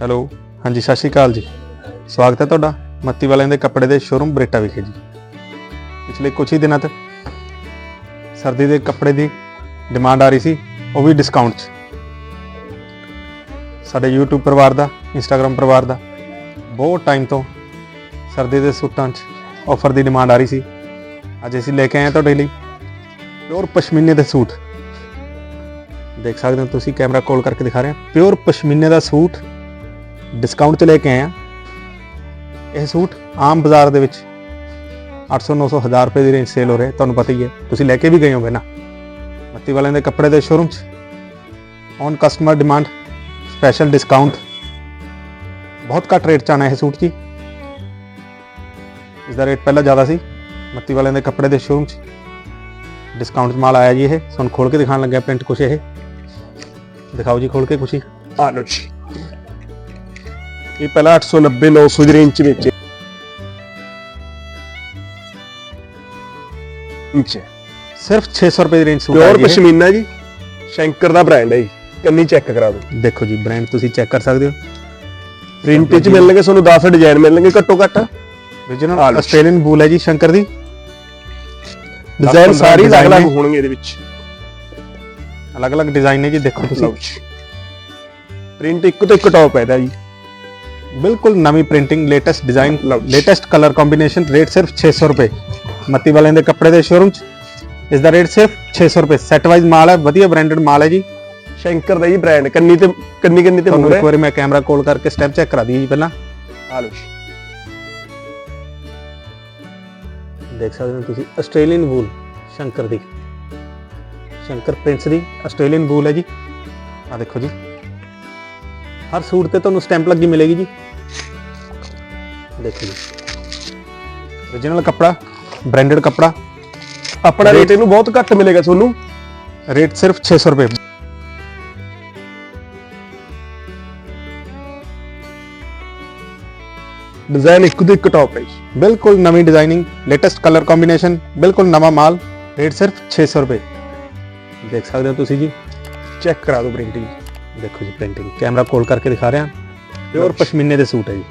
Hello, ਹਾਂਜੀ, ਸਤਿ ਸ਼੍ਰੀ ਅਕਾਲ ਜੀ। ਸਵਾਗਤ ਹੈ ਤੁਹਾਡਾ ਮੱਤੀ ਵਾਲਿਆਂ ਦੇ ਕੱਪੜੇ ਦੇ ਸ਼ੋਰੂਮ ਬਰੇਟਾ ਵਿਖੇ ਜੀ। ਪਿਛਲੇ ਕੁਝ ਹੀ ਦਿਨਾਂ ਤੋਂ ਸਰਦੀ ਦੇ ਕੱਪੜੇ ਦੀ ਡਿਮਾਂਡ ਆ ਰਹੀ ਸੀ, ਉਹ ਵੀ ਡਿਸਕਾਊਂਟ 'ਚ। ਸਾਡੇ YouTube ਪਰਿਵਾਰ ਦਾ, Instagram ਪਰਿਵਾਰ ਦਾ ਬਹੁਤ ਟਾਈਮ ਤੋਂ ਸਰਦੀ ਦੇ ਸੂਟਾਂ 'ਚ ਆਫਰ ਦੀ ਡਿਮਾਂਡ ਆ ਰਹੀ ਸੀ। ਅੱਜ ਅਸੀਂ ਲੈ ਕੇ ਆਏ ਹਾਂ ਤੁਹਾਡੇ ਲਈ ਪਿਓਰ ਪਸ਼ਮੀਨੇ ਦੇ ਸੂਟ। ਦੇਖ ਸਕਦੇ ਹੋ ਤੁਸੀਂ, ਕੈਮਰਾ ਕੋਲ ਕਰਕੇ ਦਿਖਾ ਰਹੇ। ਹਾਂ ਪਿਓਰ ਪਸ਼ਮੀਨੇ ਦਾ ਸੂਟ ਡਿਸਕਾਊਂਟ 'ਚ ਲੈ ਕੇ ਆਏ ਆ। ਇਹ ਸੂਟ ਆਮ ਬਾਜ਼ਾਰ ਦੇ ਵਿੱਚ 800 900 1000 ਰੁਪਏ ਦੀ ਰੇਂਜ ਸੇਲ ਹੋ ਰਿਹਾ ਤੁਹਾਨੂੰ ਪਤਾ ਹੀ ਹੈ। ਤੁਸੀਂ ਲੈ ਕੇ ਵੀ ਗਏ ਹੋਗੇ ਨਾ। ਮੱਤੀ ਵਾਲਿਆਂ ਦੇ ਕੱਪੜੇ ਦੇ ਸ਼ੋਰੂਮ 'ਚ on customer demand special discount ਬਹੁਤ ਘੱਟ ਰੇਟ 'ਚ ਆਣਾ ਇਹ ਸੂਟ ਜੀ। ਇਸ ਦਾ ਰੇਟ ਪਹਿਲਾਂ ਜ਼ਿਆਦਾ ਸੀ, ਮੱਤੀ ਵਾਲਿਆਂ ਦੇ ਕੱਪੜੇ ਦੇ ਸ਼ੋਰੂਮ 'ਚ। ਡਿਸਕਾਊਂਟ 'ਚ ਮਾਲ ਆਇਆ ਜੀ ਇਹ। ਤੁਹਾਨੂੰ ਖੋਲ ਕੇ ਦਿਖਾਉਣ ਲੱਗਿਆ ਪ੍ਰਿੰਟ ਕੁਛ ਇਹ। ਦਿਖਾਓ ਜੀ ਖੋਲ ਕੇ ਕੁਛ ਹੀ ਆ ਲਓ ਜੀ। ਇਹ ਪਹਿਲਾਂ 890 900 ਦੀ ਰੇਂਜ ਚ ਵੇਚੇ ਇੰਚ ਸਿਰਫ 600 ਰੁਪਏ ਦੀ ਰੇਂਜ ਸੂਟ ਪਿਓਰ ਹੈ। ਪਸ਼ਮੀਨਾ ਜੀ। ਸ਼ੈਂਕਰ ਦਾ ਬ੍ਰਾਂਡ ਹੈ ਜੀ। ਕੰਨੀ ਚੈੱਕ ਕਰਾ ਦਿਓ। ਦੇਖੋ ਜੀ ਬ੍ਰਾਂਡ ਤੁਸੀਂ ਚੈੱਕ ਕਰ ਸਕਦੇ ਹੋ। ਪ੍ਰਿੰਟ ਚ ਮਿਲਣਗੇ ਤੁਹਾਨੂੰ 10 ਡਿਜ਼ਾਈਨ ਮਿਲਣਗੇ ਘੱਟੋ ਘੱਟ। Origignal। ਆਸਟ੍ਰੇਲੀਅਨ ਬੂਲ ਹੈ ਜੀ ਸ਼ੰਕਰ ਦੀ। ਡਿਜ਼ਾਈਨ ਸਾਰੇ ਅਲੱਗ-ਅਲੱਗ। ਹੋਣਗੇ ਇਹਦੇ ਵਿੱਚ। ਅਲੱਗ-ਅਲੱਗ ਡਿਜ਼ਾਈਨ ਨੇ ਜੀ ਦੇਖੋ ਤੁਸੀਂ। ਪ੍ਰਿੰਟ ਇੱਕ ਤੋਂ ਇੱਕ ਟੌਪ ਹੈ ਇਹਦਾ ਜੀ। ਬਿਲਕੁਲ ਨਵੀਂ printing latest design. Latest colour combination rate ਸਿਰਫ 600 ਰੁਪਏ। ਮੱਤੀ ਵਾਲਿਆਂ ਦੇ ਕੱਪੜੇ ਦੇ ਸ਼ੋਰੂਮ 'ਚ ਇਸ ਦਾ ਰੇਟ ਸਿਰਫ 600 ਰੁਪਏ। ਸੈੱਟ ਵਾਈਜ਼ ਮਾਲ ਹੈ ਵਧੀਆ ਬ੍ਰਾਂਡਡ ਮਾਲ ਹੈ ਜੀ। ਸ਼ੈਂਕਰ ਦਾ ਜੀ ਬ੍ਰਾਂਡ ਕੰਨੀ ਤੇ ਕੰਨੀ ਕੰਨੀ ਤੇ ਤੁਹਾਨੂੰ ਮੂਰੇ ਇੱਕ ਵਾਰੀ ਮੈਂ ਕੈਮਰਾ ਕੋਲ ਕਰਕੇ ਸਟੈਪ ਚੈੱਕ ਕਰਾ ਦਈਏ ਜੀ ਪਹਿਲਾਂ। ਜੀ। ਦੇਖ ਸਕਦੇ ਹੋ ਤੁਸੀਂ ਆਸਟ੍ਰੇਲੀਅਨ ਵੂਲ ਸ਼ੰਕਰ ਦੀ। ਸ਼ੰਕਰ ਪ੍ਰਿੰਸ ਦੀ ਆਸਟ੍ਰੇਲੀਅਨ ਵੂਲ ਹੈ ਜੀ। ਆ ਦੇਖੋ ਜੀ। ਹਰ ਸੂਟ ਤੇ ਤੁਹਾਨੂੰ ਸਟੈਂਪ ਲੱਗੀ ਮਿਲੇਗੀ ਜੀ। ਦੇਖੋ ਜੀ origignal ਕੱਪੜਾ ਬ੍ਰਾਂਡਡ ਕੱਪੜਾ। ਆਪਣਾ ਰੇਟ ਇਹਨੂੰ ਬਹੁਤ ਘੱਟ ਮਿਲੇਗਾ ਤੁਹਾਨੂੰ। ਰੇਟ ਸਿਰਫ 600 ਰੁਪਏ। ਡਿਜ਼ਾਈਨ ਇੱਕ ਤੋਂ ਇੱਕ ਟੌਪ ਹੈ ਬਿਲਕੁਲ ਨਵੀਂ ਡਿਜ਼ਾਈਨਿੰਗ ਲੇਟੈਸਟ ਕਲਰ ਕੰਬੀਨੇਸ਼ਨ ਬਿਲਕੁਲ ਨਵਾਂ ਮਾਲ। ਰੇਟ ਸਿਰਫ 600 ਰੁਪਏ। ਦੇਖ ਸਕਦੇ ਹੋ ਤੁਸੀਂ ਜੀ। ਚੈੱਕ ਕਰਾ ਦਿਓ ਪ੍ਰਿੰਟਿੰਗ ਦੇਖੋ ਜੀ ਪ੍ਰਿੰਟਿੰਗ ਕੈਮਰਾ ਕੋਲ ਕਰਕੇ ਦਿਖਾ ਰਿਹਾ। ਪਿਓਰ ਪਸ਼ਮੀਨੇ ਦੇ ਸੂਟ ਹੈ ਜੀ।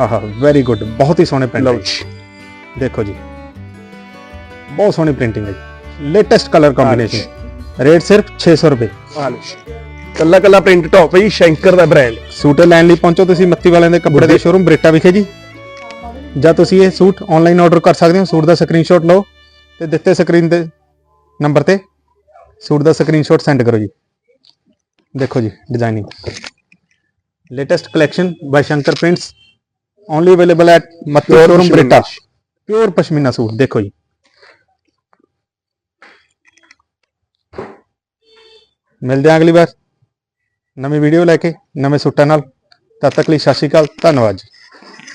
ਆਹਾ ਵੈਰੀ ਗੁੱਡ ਬਹੁਤ ਹੀ ਸੋਹਣੇ ਲਓ ਪ੍ਰਿੰਟ ਜੀ। ਦੇਖੋ ਜੀ। ਬਹੁਤ ਸੋਹਣੀ ਪ੍ਰਿੰਟਿੰਗ ਹੈ ਜੀ। ਲੇਟੈਸਟ ਕਲਰ ਕੰਬੀਨੇਸ਼ਨ ਰੇਟ ਸਿਰਫ 600 ਰੁਪਏ। ਜੀ ਕੱਲਾ ਕੱਲਾ ਪ੍ਰਿੰਟ ਟੌਪ ਹੈ ਜੀ ਸ਼ੈਂਕਰ ਦਾ ਬ੍ਰਾਂਡ ਸੂਟ ਲੈਣ ਲਈ ਪਹੁੰਚੋ ਤੁਸੀਂ ਮੱਤੀ ਵਾਲਿਆਂ ਦੇ ਕੱਪੜੇ ਦੇ ਸ਼ੋਰੂਮ ਬਰੇਟਾ ਵਿਖੇ ਜੀ। ਜਾਂ ਤੁਸੀਂ ਇਹ ਸੂਟ ਆਨਲਾਈਨ ਆਰਡਰ ਕਰ ਸਕਦੇ ਹੋ। ਸੂਟ ਦਾ ਸਕਰੀਨਸ਼ਾਟ ਲਓ ਤੇ ਦਿੱਤੇ ਸਕਰੀਨ ਦੇ ਨੰਬਰ ਤੇ। ਸੂਟ ਦਾ ਸਕਰੀਨਸ਼ਾਟ ਸੈਂਡ ਕਰੋ ਜੀ। ਦੇਖੋ ਜੀ designing latest collection by Shankar Prints only available at Matti Pure showroom pashmina. ਬਰੇਟਾ ਪਿਓਰ ਪਸ਼ਮੀਨਾ ਸੂਟ ਦੇਖੋ ਜੀ ਮਿਲਦੇ ਹਾਂ ਅਗਲੀ ਵਾਰ ਨਵੀਂ ਵੀਡੀਓ ਲੈ ਕੇ ਨਵੇਂ ਸੂਟਾਂ ਨਾਲ ਤਦ ਤੱਕ ਲਈ ਸਤਿ ਸ਼੍ਰੀ ਅਕਾਲ ਧੰਨਵਾਦ ਜੀ